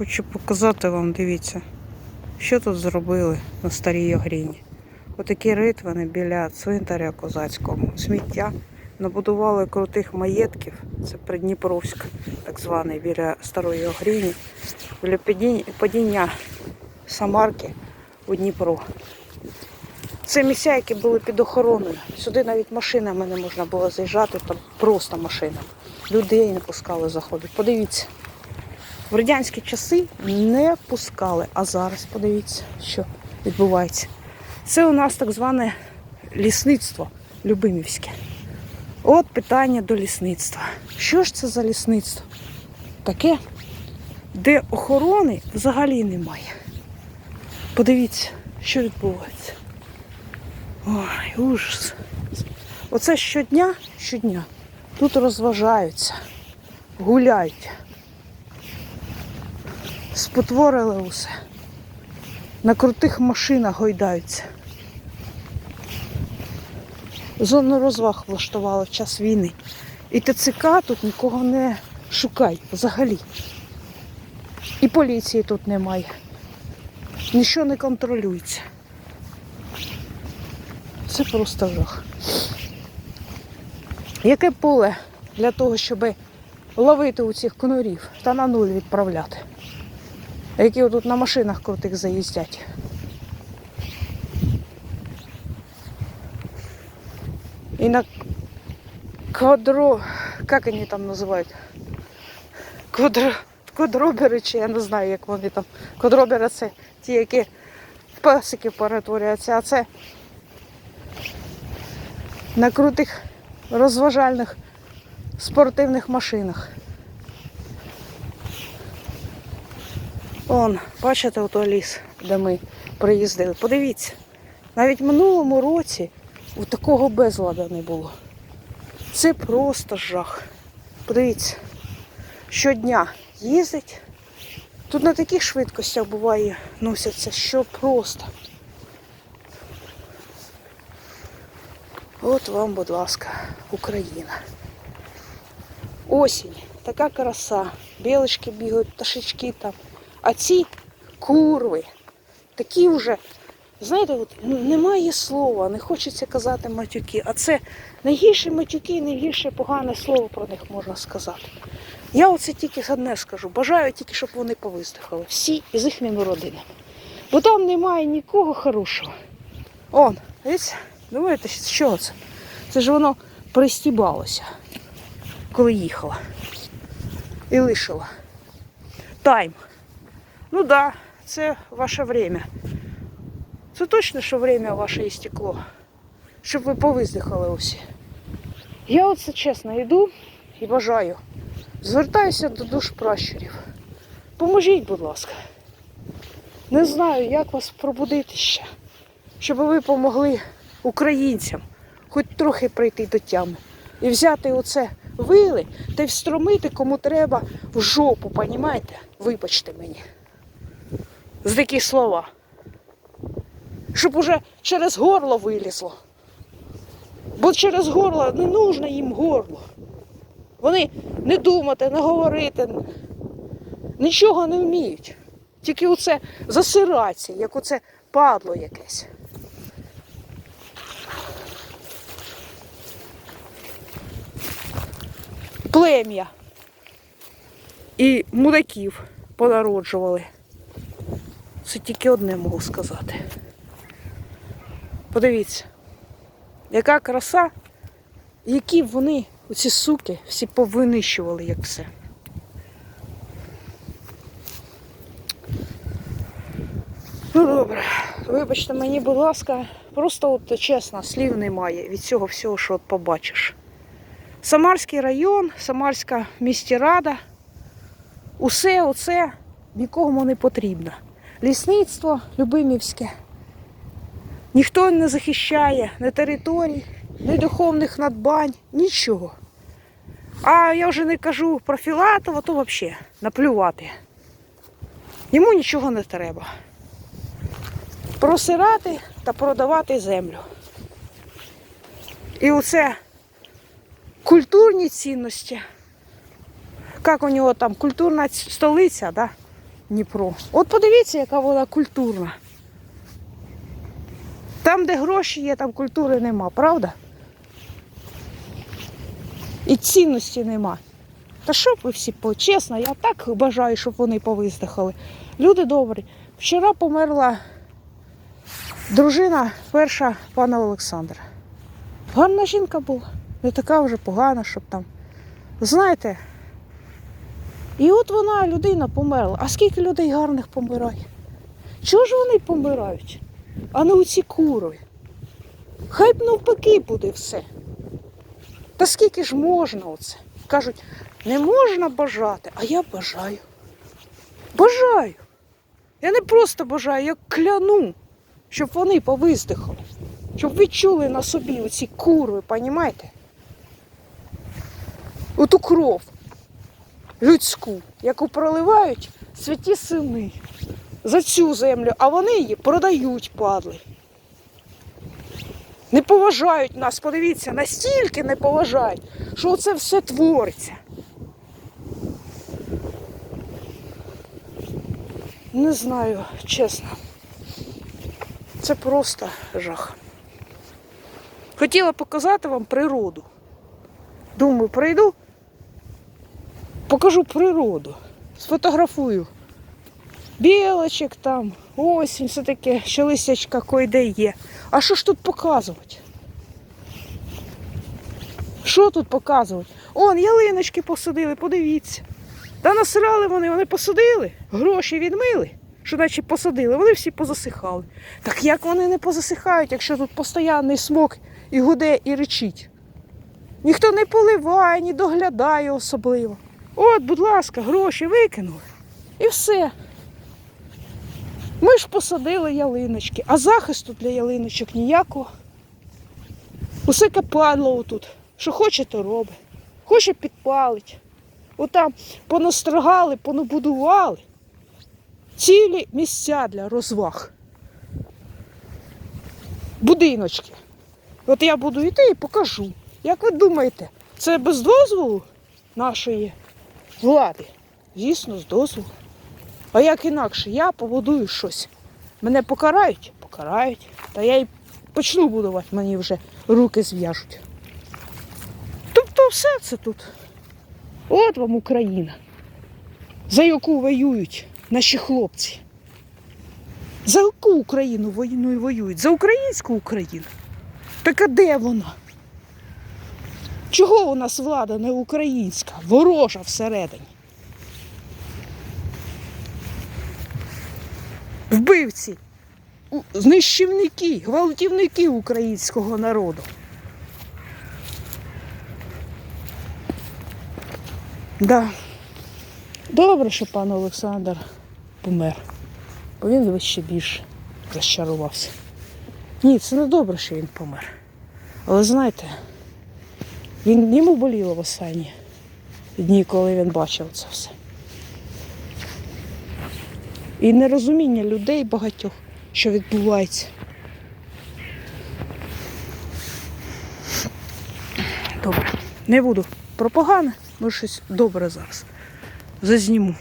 Хочу показати вам, дивіться, що тут зробили на старій Огріні. Отакі ритвини біля цвинтаря козацького. Сміття. Набудували крутих маєтків. Це Придніпровськ, так званий, біля старої Огріні. Біля падіння, Самарки у Дніпро. Це місця, які були під охороною. Сюди навіть машинами не можна було заїжджати, там просто машинами. Людей не пускали заходити. Подивіться. В радянські часи не пускали, а зараз подивіться, що відбувається. Це у нас так зване лісництво Любимівське. От питання до лісництва. Що ж це за лісництво? Таке, де охорони взагалі немає. Подивіться, що відбувається. Ой, ужас. Оце щодня, щодня тут розважаються, гуляють. Спотворили усе. На крутих машинах гойдаються. Зону розваг влаштували в час війни. І ТЦК тут нікого не шукай взагалі. І поліції тут немає. Нічого не контролюється. Це просто жах. Яке поле для того, щоб ловити у цих конурів та на нуль відправляти? Які тут на машинах крутих заїздять. И на квадро... Как они там називають? Квадро... Квадробери, чи я не знаю, як вони там. Квадробери це ті, які в песики перетворюються, а це на крутих розважальних спортивних машинах. Он, бачите, ото ліс, де ми приїздили. Подивіться, навіть в минулому році у такого безлада не було. Це просто жах. Подивіться, щодня їздить. Тут на таких швидкостях буває носяться, що просто. От вам, будь ласка, Україна. Осінь, така краса. Білочки бігають, пташечки там. А ці курви, такі вже, знаєте, от, ну, немає слова, не хочеться казати матюки. А це найгірші матюки, найгірше погане слово про них можна сказати. Я оце тільки одне скажу. Бажаю тільки, щоб вони повиздихали. Всі з їхніми родинами. Бо там немає нікого хорошого. Он, дивіться, думаєте, що це? Це ж воно пристібалося, коли їхала. І лишила. Тайм. Ну да, це ваше время. Це точно, що время ваше істекло. Щоб ви повиздихали усі. Я оце чесно йду і бажаю. Звертаюся до душ пращурів. Поможіть, будь ласка. Не знаю, як вас пробудити ще, щоб ви помогли українцям хоч трохи прийти до тями. І взяти оце вили та й встромити кому треба в жопу, понімаєте? Вибачте мені. Такі слова. Щоб уже через горло вилізло. Бо через горло не нужно їм горло. Вони не думати, не говорити, нічого не вміють. Тільки оце засиратися, як оце падло якесь. Плем'я. І мудаків понароджували. Тільки одне можу сказати. Подивіться, яка краса, які вони, оці суки, всі повинищували, як все. Ну добре, вибачте мені, будь ласка, просто от чесно, слів немає від цього всього, що от побачиш. Самарський район, Самарська міськрада, усе оце нікому не потрібно. Лісництво Любимівське. Ніхто не захищає ні територій, ні духовних надбань, нічого. А я вже не кажу про Філатова, то взагалі наплювати. Йому нічого не треба. Просирати та продавати землю. І оце культурні цінності. Як у нього там культурна столиця, да? Дніпро. От подивіться, яка вона культурна. Там, де гроші є, там культури нема, правда? І цінності нема. Та щоб ви всі чесно, я так бажаю, щоб вони повиздихали. Люди добрі. Вчора померла дружина перша пана Олександра. Гарна жінка була, не така вже погана, щоб там. Знаєте, і от вона, людина, померла. А скільки людей гарних помирає? Чого ж вони помирають? А не оці кури. Хай б навпаки буде все. Та скільки ж можна оце? Кажуть, не можна бажати, а я бажаю. Бажаю. Я не просто бажаю, я кляну, щоб вони повиздихали, щоб відчули на собі оці курви, понімаєте? Оту кров людську, яку проливають святі сини за цю землю, а вони її продають, падли. Не поважають нас, подивіться, настільки не поважають, що це все твориться. Не знаю, чесно. Це просто жах. Хотіла показати вам природу. Думаю, прийду, покажу природу, сфотографую. Білочок там, осінь, все таке, що лисячка койде є. А що ж тут показувати? Що тут показувати? Он, ялиночки посадили, подивіться. Та насрали вони, вони посадили, гроші відмили, що наче посадили, вони всі позасихали. Так як вони не позасихають, якщо тут постійний смок і гуде, і речить? Ніхто не поливає, ні доглядає особливо. От, будь ласка, гроші викинули. І все. Ми ж посадили ялиночки, а захисту для ялиночок ніякого. Усе капало отут. Що хоче, то робить. Хоче підпалить. Отам понастригали, понабудували. Цілі місця для розваг. Будиночки. От я буду йти і покажу. Як ви думаєте, це без дозволу нашої влади? Звісно, з дозволу. А як інакше, я побудую щось. Мене покарають? Покарають. Та я й почну будувати, мені вже руки зв'яжуть. Тобто все це тут. От вам Україна, за яку воюють наші хлопці. За яку Україну війною воюють? За українську Україну? Так а де вона? Чого у нас влада не українська, ворожа всередині? Вбивці, знищівники, гвалтівники українського народу. Да. Добре, що пан Олександр помер, бо він ще більше розчарувався. Ні, це не добре, що він помер. Але знаєте, він йому боліло в останні дні, коли він бачив це все. І нерозуміння людей багатьох, що відбувається. Добре, не буду про погане, бо щось добре зараз. Зазніму.